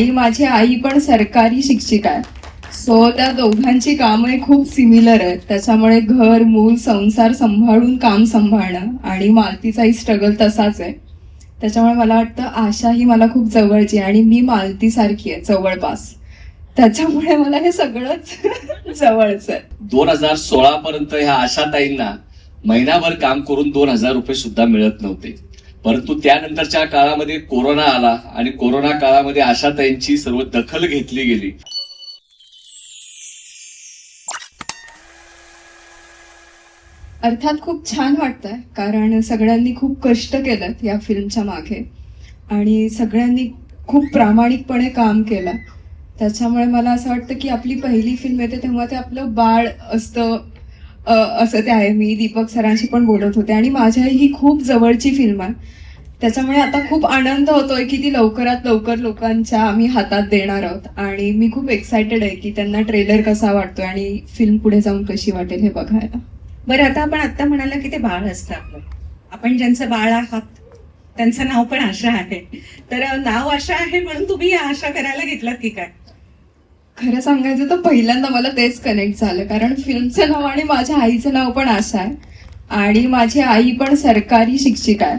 आणि माझी आई पण सरकारी शिक्षिका आहे. सो त्या दोघांची कामं खूप सिमिलर आहेत. त्याच्यामुळे घर मूल संसार सांभाळून काम सांभाळणं आणि मालतीचाही स्ट्रगल तसाच आहे. त्याच्यामुळे मला वाटतं आशा ही मला खूप जवळची आहे आणि मी मालतीसारखी आहे जवळपास. त्याच्यामुळे मला हे सगळंच जवळच आहे. दोन हजार सोळा पर्यंत ह्या आशाताईंना महिनाभर काम करून दोन हजार रुपये सुद्धा मिळत नव्हते. परंतु त्यानंतरच्या काळामध्ये कोरोना आला आणि कोरोना काळामध्ये आशाताईंची सर्व दखल घेतली गेली. अर्थात खूप छान वाटतंय कारण सगळ्यांनी खूप कष्ट केलं या फिल्मच्या मागे. आणि सगळ्यांनी खूप प्रामाणिकपणे काम केलं. त्याच्यामुळे मला असं वाटतं की आपली पहिली फिल्म येते तेव्हा ते आपलं बाळ असतं असं ते आहे. मी दीपक सरांशी पण बोलत होते आणि माझ्या ही खूप जवळची फिल्म आहे. त्याच्यामुळे आता खूप आनंद होतोय की ती लवकरात लवकर लोकांच्या आम्ही हातात देणार आहोत. आणि मी खूप एक्सायटेड आहे की त्यांना ट्रेलर कसा वाटतोय आणि फिल्म पुढे जाऊन कशी वाटेल हे बघायला. बरं आता आपण आता म्हणाला की ते बाळ असतं आपलं. आपण ज्यांचं बाळ आहात त्यांचं नाव पण आशा आहे. तर नाव आशा आहे म्हणून तुम्ही आशा करायला घेतलात की काय? खरं सांगायचं तर पहिल्यांदा मला तेच कनेक्ट झालं. कारण फिल्मचं नाव आणि माझ्या आईचं नाव पण आशा आहे. आणि माझी आई पण सरकारी शिक्षिका आहे.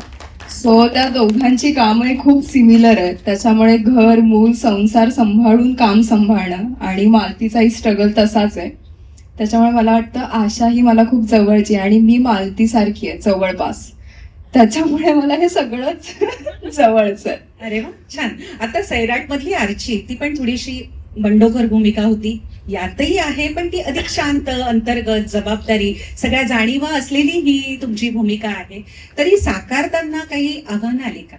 सो त्या दोघांची कामं खूप सिमिलर आहेत. त्याच्यामुळे घर मूल संसार सांभाळून काम सांभाळणं आणि मालतीचाही स्ट्रगल तसाच आहे. त्याच्यामुळे मला वाटतं आशा ही मला खूप जवळची आहे आणि मी मालतीसारखी आहे जवळपास. त्याच्यामुळे मला हे सगळंच जवळच आहे. अरे वा छान. आता सैराट मधली आर्ची ती पण थोडीशी बंडोखर भूमिका होती. यातही आहे पण ती अधिक शांत अंतर्गत जबाबदारी सगळ्या जाणीवा असलेली ही तुमची भूमिका आहे. तरी साकारताना काही आव्हानं आली का?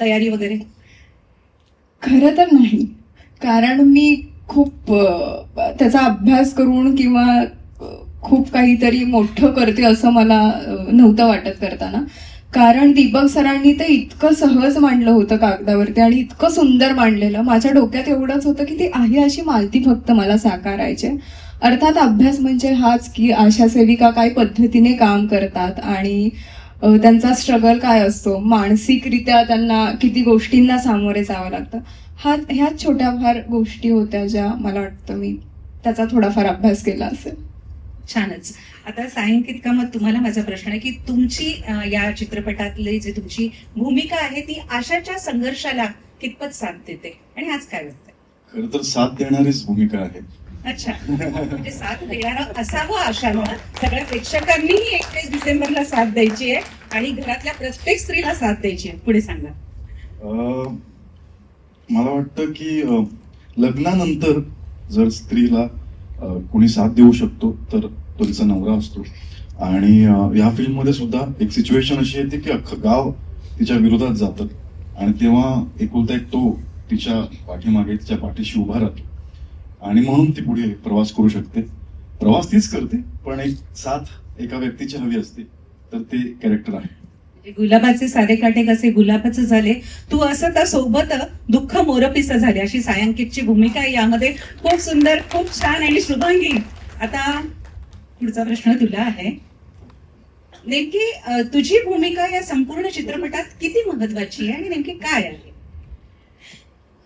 तयारी वगैरे? खरं तर नाही. कारण मी खूप त्याचा अभ्यास करून किंवा खूप काहीतरी मोठं करते असं मला नव्हतं वाटत करताना. कारण दीपक सरांनी ते इतकं सहज मांडलं होतं कागदावरती आणि इतकं सुंदर मांडलेलं. माझ्या डोक्यात एवढंच होतं की ती आहे अशी मालती फक्त मला साकारायचे. अर्थात अभ्यास म्हणजे हाच की आशा सेविका काय पद्धतीने काम करतात आणि त्यांचा स्ट्रगल काय असतो? मानसिकरित्या त्यांना किती गोष्टींना सामोरे जावं लागतं? हा ह्याच छोट्या फार गोष्टी होत्या ज्या मला वाटतं मी त्याचा थोडाफार अभ्यास केला असेल. छानच. आता सायंकित मग तुम्हाला माझा प्रश्न आहे की तुमची या चित्रपटातली जी तुमची भूमिका आहे ती आशाच्या संघर्षाला कितपत साथ देते? आणि आज काय वाटतंय? खर तर साथ देणारीच भूमिका आहे. अच्छा. म्हणजे साथ देणारा असावं आशानं सगळ्या प्रेक्षकांनीही एकवीस डिसेंबरला साथ द्यायची आहे आणि घरातल्या प्रत्येक स्त्रीला साथ द्यायची आहे. पुढे सांगा. मला वाटतं की लग्नानंतर जर स्त्रीला कोणी साथ देऊ शकतो तर तो तिचा नवरा असतो. आणि या फिल्ममध्ये सुद्धा एक सिच्युएशन अशी येते की अख्खं गाव तिच्या विरोधात जातं. आणि तेव्हा एकुलता एक तो तिच्या पाठीमागे तिच्या पाठीशी उभा राहतो. आणि म्हणून ती पुढे प्रवास करू शकते. प्रवास तीच करते पण एक साथ एका व्यक्तीची हवी असते तर ते कॅरेक्टर आहे. गुलाबाचे सारे काटे कसे गुलाबाचे झाले? तू असं तर सोबत दुःख मोरपिस झाले? अशी सायंकितची भूमिका आहे यामध्ये. खूप सुंदर खूप छान आणि शुभांगी. आता पुढचा प्रश्न तुला आहे. नेमकी तुझी भूमिका या संपूर्ण चित्रपटात किती महत्वाची आहे आणि नेमकी काय आहे?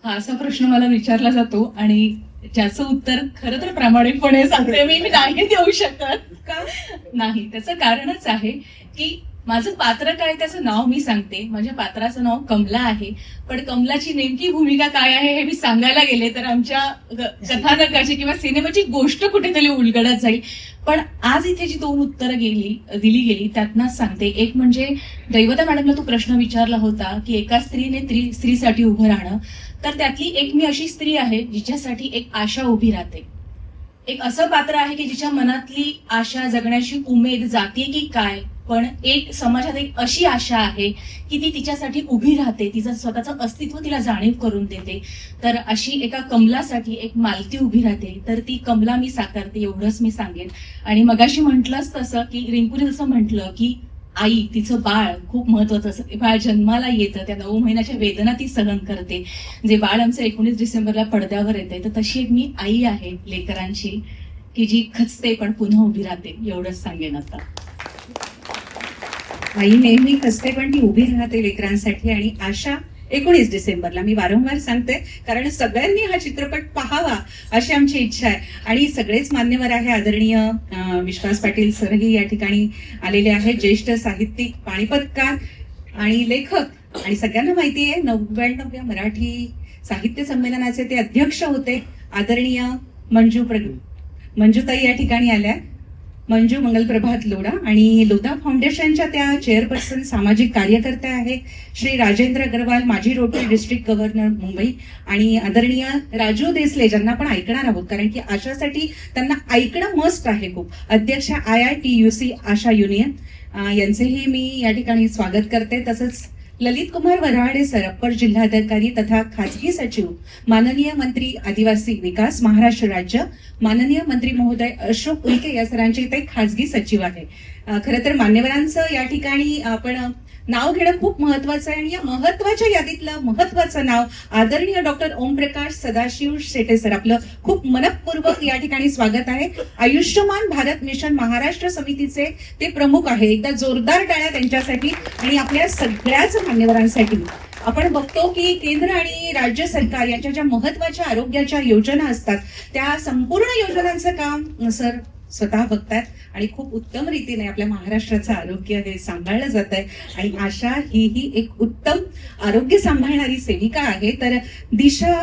हा असा प्रश्न मला विचारला जातो आणि ज्याचं उत्तर खरं तर प्रामाणिकपणे सांगते मी. मी नाही देऊ शकत. का? नाही त्याचं कारणच आहे की माझं पात्र काय त्याचं नाव मी सांगते. माझ्या पात्राचं नाव कमला आहे. पण कमलाची नेमकी भूमिका काय आहे हे मी सांगायला गेले तर आमच्या कथानकाची किंवा सिनेमाची गोष्ट कुठेतरी उलगडत जाईल. पण आज इथे जी दोन उत्तरं गेली दिली गेली त्यातनं सांगते. एक म्हणजे दैवता मॅडमला तो प्रश्न विचारला होता की एका स्त्रीने स्त्री- स्त्रीसाठी उभं राहणं. तर त्यातली एक मी अशी स्त्री आहे जिच्यासाठी एक आशा उभी राहते. एक असं पात्र आहे की जिच्या मनातली आशा जगण्याची उमेद जाते की काय पण एक समाजात एक अशी आशा आहे की ती तिच्यासाठी उभी राहते तिचं स्वतःचं अस्तित्व तिला जाणीव करून देते. तर अशी एका कमलासाठी एक मालती उभी राहते. तर ती कमला मी साकारते एवढंच मी सांगेन. आणि मगाशी म्हटलंच तसं की रिंकूने जसं म्हटलं की आई तिचं बाळ खूप महत्वाचं असतं. ते बाळ जन्माला येतं त्या नऊ महिन्याच्या वेदना ती सहन करते. जे बाळ आमचं एकोणीस डिसेंबरला पडद्यावर येते तर तशी एक मी आई आहे लेकरांची की जी खचते पण पुन्हा उभी राहते. एवढंच सांगेन आता. आई नेहमी खसते पण ती उभी राहते लेकरांसाठी आणि आशा एकोणीस डिसेंबरला. मी वारंवार सांगते कारण सगळ्यांनी हा चित्रपट पाहावा अशी आमची इच्छा आहे. आणि सगळेच मान्यवर आहे आदरणीय विश्वास पाटील सरही या ठिकाणी आलेले आहेत ज्येष्ठ साहित्यिक पाणीपतकार आणि लेखक. आणि सगळ्यांना माहिती आहे नव्याण्णव्या मराठी साहित्य संमेलनाचे ते अध्यक्ष होते आदरणीय मंजू प्रग मंजूताई या ठिकाणी आल्या. मंजू मंगलप्रभात लोढा आणि लोधा फाउंडेशनच्या त्या चेअरपर्सन सामाजिक कार्यकर्त्या आहे श्री राजेंद्र अग्रवाल माजी रोटरी डिस्ट्रिक्ट गव्हर्नर मुंबई. आणि आदरणीय राजू देसले ज्यांना आपण ऐकणार आहोत कारण की आशासाठी त्यांना ऐकणं मस्ट आहे खूप. अध्यक्ष I I T U C Asha union. यांचेही मी या ठिकाणी स्वागत करते. तसंच ललित कुमार वराडे सर अप्पर जिल्हाधिकारी तथा खाजगी सचिव माननीय मंत्री आदिवासी विकास महाराष्ट्र राज्य माननीय मंत्री महोदय अशोक उलके या सरांचे ते खाजगी सचिव आहे खरं तर मान्यवरांचं या ठिकाणी आपण नाव घेणं खूप महत्वाचं आहे आणि या महत्त्वाच्या यादीतलं महत्वाचं नाव आदरणीय डॉक्टर ओमप्रकाश सदाशिव शेटे सर आपलं खूप मनपूर्वक या ठिकाणी स्वागत आहे. आयुष्यमान भारत मिशन महाराष्ट्र समितीचे ते प्रमुख आहे. एकदा जोरदार टाळ्या त्यांच्यासाठी आणि आपल्या सगळ्याच मान्यवरांसाठी. आपण बघतो की केंद्र आणि राज्य सरकार यांच्या ज्या महत्त्वाच्या आरोग्याच्या योजना असतात त्या संपूर्ण योजनांचं काम सर? स्वतः बघतात आणि खूप उत्तम रीतीने आपल्या महाराष्ट्राचं आरोग्य हे सांभाळलं जात आहे आणि आशा ही ही एक उत्तम आरोग्य सांभाळणारी सेविका आहे. तर दिशा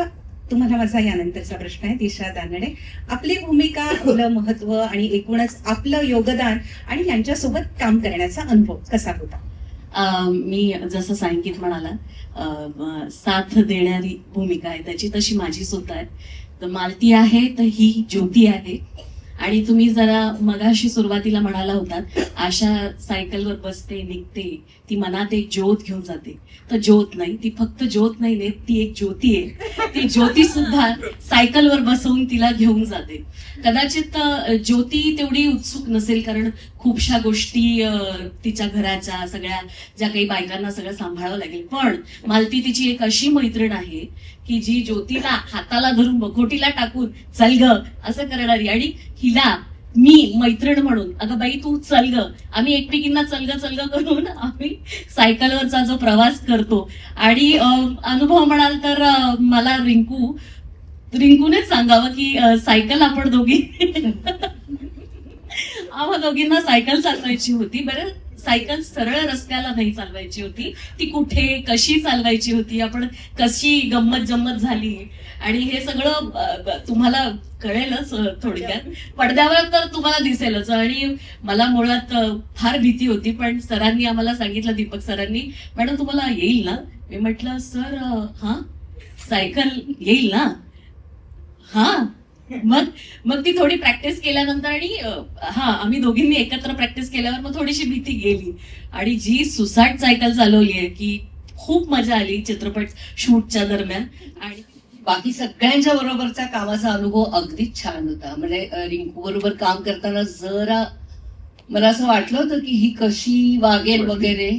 तुम्हाला माझा यानंतरचा प्रश्न आहे. दिशा दानडे आपली भूमिका आपलं महत्त्व आणि एकूणच आपलं योगदान आणि यांच्यासोबत काम करण्याचा अनुभव कसा होता? मी जसं सांगित म्हणाला साथ देणारी भूमिका आहे. त्याची तशी माझी सुद्धा आहे. तर मालती आहे तर ही ज्योती आहे. आणि तुम्ही जरा मगाशी सुरुवातीला म्हणाला होतात आशा सायकलवर बसते निघते ती मनात एक ज्योत घेऊन जाते. तर ज्योत नाही ती फक्त ज्योत नाही नेत ती एक ज्योती आहे. ती ज्योती सुद्धा सायकलवर बसवून तिला घेऊन जाते. कदाचित ज्योती तेवढी उत्सुक नसेल कारण खूपशा गोष्टी तिच्या घराच्या सगळ्या ज्या काही बायकांना सगळं सांभाळावं लागेल. पण मालती तिची एक अशी मैत्रीण आहे की जी ज्योतीला हाताला धरून बखोटीला टाकून चल ग असं करणारी. आणि हिला मी मैत्रीण म्हणून अगं बाई तू चल ग. आम्ही एकमेकींना चलग चलग करून आम्ही सायकलवरचा जो प्रवास करतो. आणि अनुभव म्हणाल तर मला रिंकू रिंकूनेच सांगावं की सायकल आपण दोघी आम्हा दोघींना सायकल चालवायची होती. बरं सायकल सरळ रस्त्याला नाही चालवायची होती. ती कुठे कशी चालवायची होती? आपण कशी गंमत जम्मत झाली? आणि हे सगळं तुम्हाला कळेलच थोडक्यात. पडद्यावर तर तुम्हाला दिसेलच. आणि मला मुळात फार भीती होती पण सरांनी आम्हाला सांगितलं दीपक सरांनी मॅडम तुम्हाला येईल ना? मी म्हटलं सर हा सायकल येईल ना? हा मग मग ती थोडी प्रॅक्टिस केल्यानंतर आणि हा आम्ही दोघींनी एकत्र प्रॅक्टिस केल्यावर मग थोडीशी भीती गेली. आणि जी सुसाट सायकल चालवली आहे की खूप मजा आली चित्रपट शूटच्या दरम्यान. आणि बाकी सगळ्यांच्या बरोबरचा कामाचा अनुभव अगदीच छान होता. म्हणजे रिंकू बरोबर काम करताना जरा मला असं वाटलं होतं की ही कशी वागेल वगैरे.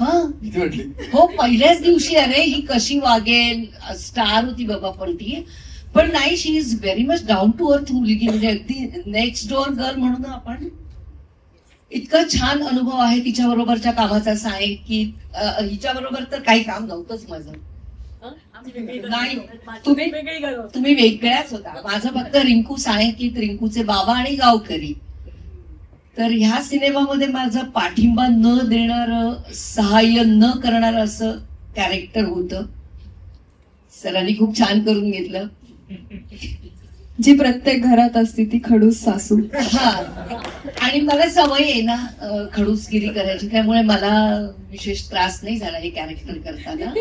हा. हो पहिल्याच दिवशी अरे ही कशी वागेल स्टार होती बाबा पण ती. पण नाही she is very much down to earth मुलगी. म्हणजे अगदी नेक्स्ट डोअर गर्ल म्हणून आपण इतका छान अनुभव आहे तिच्या बरोबरच्या कामाचा साय की हिच्या बरोबर तर काही काम नव्हतंच माझं. नाही तुम्ही तुम्ही वेगळ्याच होता. माझं फक्त रिंकू सायंकित रिंकूचे बाबा आणि गावकरी. तर ह्या सिनेमामध्ये माझं पाठिंबा न देणार सहाय्य न करणार असं कॅरेक्टर होतं. सरांनी खूप छान करून घेतलं. जी प्रत्येक घरात असते ती खडूस सासू. हा. आणि मला सवय आहे ना खडूसगिरी करायची. त्यामुळे मला विशेष त्रास नाही झाला हे कॅरेक्टर करताना.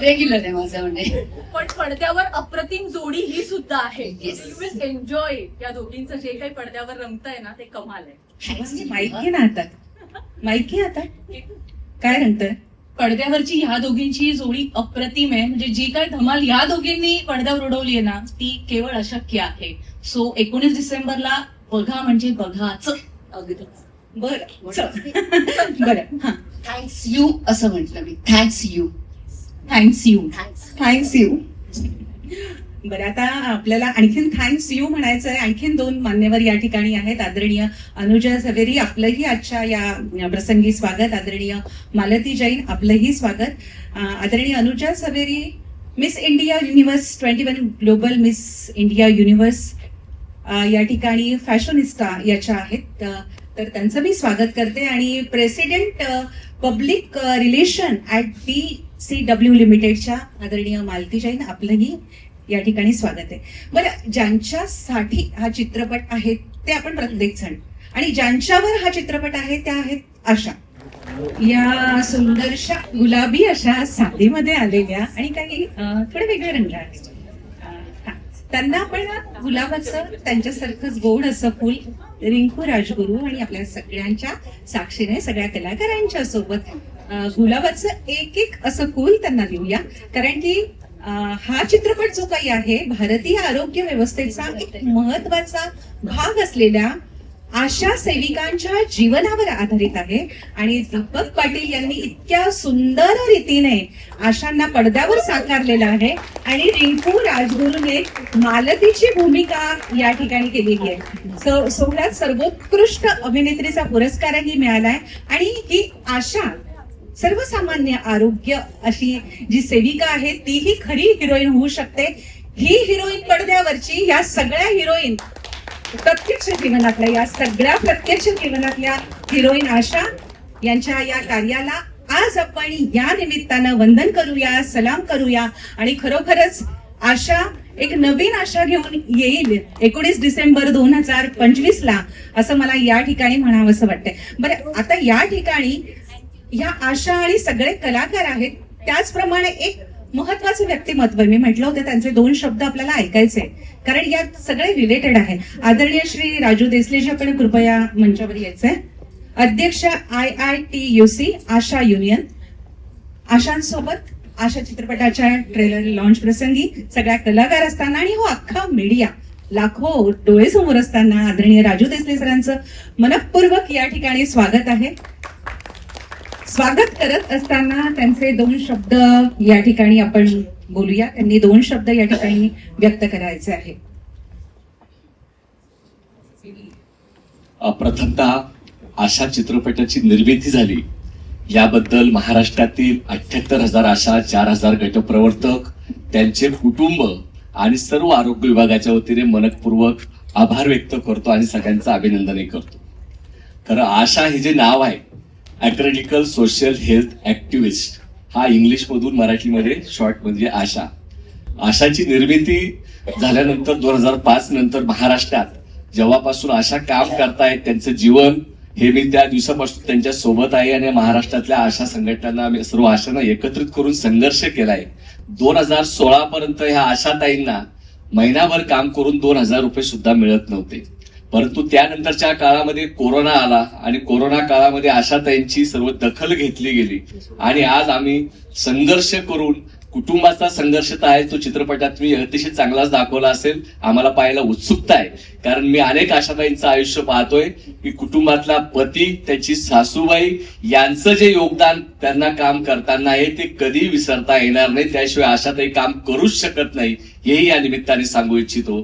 रेग्युलर आहे माझं म्हणजे. पण पडद्यावर अप्रतिम जोडी ही सुद्धा आहे. Yes. यू विल एन्जॉय या दोघींचं जे काही पडद्यावर रंगतंय ना ते कमाल आहे. घे ना माईक घे हातात काय म्हणतोय पडद्यावरची ह्या दोघींची जोडी अप्रतिम आहे. म्हणजे जी काय धमाल या दोघींनी पडद्यावर उडवली आहे ना ती केवळ अशक्य आहे. सो एकोणीस डिसेंबरला बघा म्हणजे बघाच. अगदीच बरं. बरं हा. थँक्स यू असं म्हटलं मी. Thanks you thanks you thanks you बरं आता आपल्याला आणखीन थँक्स यू म्हणायचं आहे आणखीन दोन मान्यवर या ठिकाणी आहेत. आदरणीय अनुजा झवेरी आपलंही आजच्या या प्रसंगी स्वागत. आदरणीय मालती जैन आपलंही स्वागत. आदरणीय Anuja Zaveri miss India universe twenty one global miss India universe या ठिकाणी फॅशनिस्टा याच्या आहेत. तर त्यांचं मी स्वागत करते. आणि president public relation at D C W लिमिटेडच्या आदरणीय मालती जैन आपलंही या ठिकाणी स्वागत आहे. बरं ज्यांच्यासाठी हा चित्रपट आहे ते आपण प्रत्येक जण. आणि ज्यांच्यावर हा चित्रपट आहे त्या आहेत आशा. या सुंदरशा गुलाबी अशा साधीमध्ये आलेल्या आणि काही थोडे वेगळे रंग आहेत. हा. त्यांना आपण गुलाबाचं त्यांच्यासारखंच गोड असं फुल रिंकू राजगुरू आणि आपल्या सगळ्यांच्या साक्षीने सगळ्या कलाकारांच्या सोबत गुलाबाचं एक एक असं फुल त्यांना देऊया. कारण की हा चित्रपट जो काही आहे भारतीय आरोग्य व्यवस्थेचा एक महत्त्वाचा भाग असलेल्या आशा सेविकांच्या जीवनावर आधारित आहे. आणि दीपक पाटील यांनी इतक्या सुंदर रीतीने आशांना पडद्यावर साकारलेला आहे. आणि रिंकू राजगुरूने मालतीची भूमिका या ठिकाणी केलेली आहे. सो सोहळ्यात सर्वोत्कृष्ट अभिनेत्रीचा पुरस्कारही मिळालाय. आणि ही आशा सर्वसामान्य आरोग्य अशी जी सेविका आहे तीही खरी हिरोईन होऊ शकते. ही हिरोईन पडद्यावरची या सगळ्या हिरोईन प्रत्यक्ष जीवनातल्या या सगळ्या प्रत्यक्ष जीवनातल्या हिरोईन आशा यांच्या या कार्याला आज आपण या निमित्तानं वंदन करूया सलाम करूया. आणि खरोखरच आशा एक नवीन आशा घेऊन येईल एकोणीस डिसेंबर दोन हजार पंचवीस ला असं मला या ठिकाणी म्हणावंसं वाटतंय. बरं आता या ठिकाणी या आशा आणि सगळे कलाकार आहेत. त्याचप्रमाणे एक महत्वाचं व्यक्तिमत्व मी म्हटलं होतं त्यांचे दोन शब्द आपल्याला ऐकायचे कारण यात सगळे रिलेटेड आहे आदरणीय श्री राजू देसलेजी आपण कृपया मंचावर यायचंय. अध्यक्ष I I T U C Asha union आशांसोबत Asha चित्रपटाच्या ट्रेलर लॉन्च प्रसंगी सगळ्या कलाकार असताना आणि हो अख्खा मीडिया लाखो डोळे समोर असताना आदरणीय राजू देसले सरांचं मनपूर्वक या ठिकाणी स्वागत आहे. स्वागत करत असताना त्यांचे दोन शब्द या ठिकाणी आपण बोलूया. त्यांनी दोन शब्द या ठिकाणी व्यक्त करायचे आहे अ, प्रथमतः आशा चित्रपटाची निर्मिती झाली. याबद्दल महाराष्ट्रातील अठ्याहत्तर हजार आशा चार हजार गटप्रवर्तक त्यांचे कुटुंब आणि सर्व आरोग्य विभागाच्या वतीने मनकपूर्वक आभार व्यक्त करतो आणि सगळ्यांचं अभिनंदनही करतो. खरं आशा हे जे नाव आहे अॅक्रेडिकल सोशल हेल्थ ऍक्टिव्हिस्ट हा इंग्लिश मधून मराठीमध्ये शॉर्ट म्हणजे आशा. आशाची निर्मिती झाल्यानंतर दोन हजार पाच नंतर महाराष्ट्रात. जेव्हापासून आशा काम करतायत त्यांचं जीवन हे मी त्या दिवसापासून त्यांच्यासोबत आहे आणि महाराष्ट्रातल्या आशा संघटनांना आम्ही सर्व आशांना एकत्रित करून संघर्ष केलाय. दोन हजार सोळा पर्यंत ह्या आशाताईंना महिनाभर काम करून दोन हजार रुपये सुद्धा मिळत नव्हते. परंतु त्यानंतरच्या काळामध्ये कोरोना आला आणि कोरोना काळामध्ये आशाताईंची सर्व दखल घेतली गेली. आणि आज आम्ही संघर्ष करून कुटुंबाचा संघर्ष तर आहे तो चित्रपटात मी अतिशय चांगलाच दाखवला असेल. आम्हाला पाहायला उत्सुकता आहे. कारण मी अनेक आशाताईंचं आयुष्य पाहतोय की कुटुंबातला पती त्याची सासूबाई यांचं जे योगदान त्यांना काम करताना आहे ते कधी विसरता येणार नाही. त्याशिवाय आशाताई काम करूच शकत नाही. हेही या निमित्ताने सांगू इच्छितो.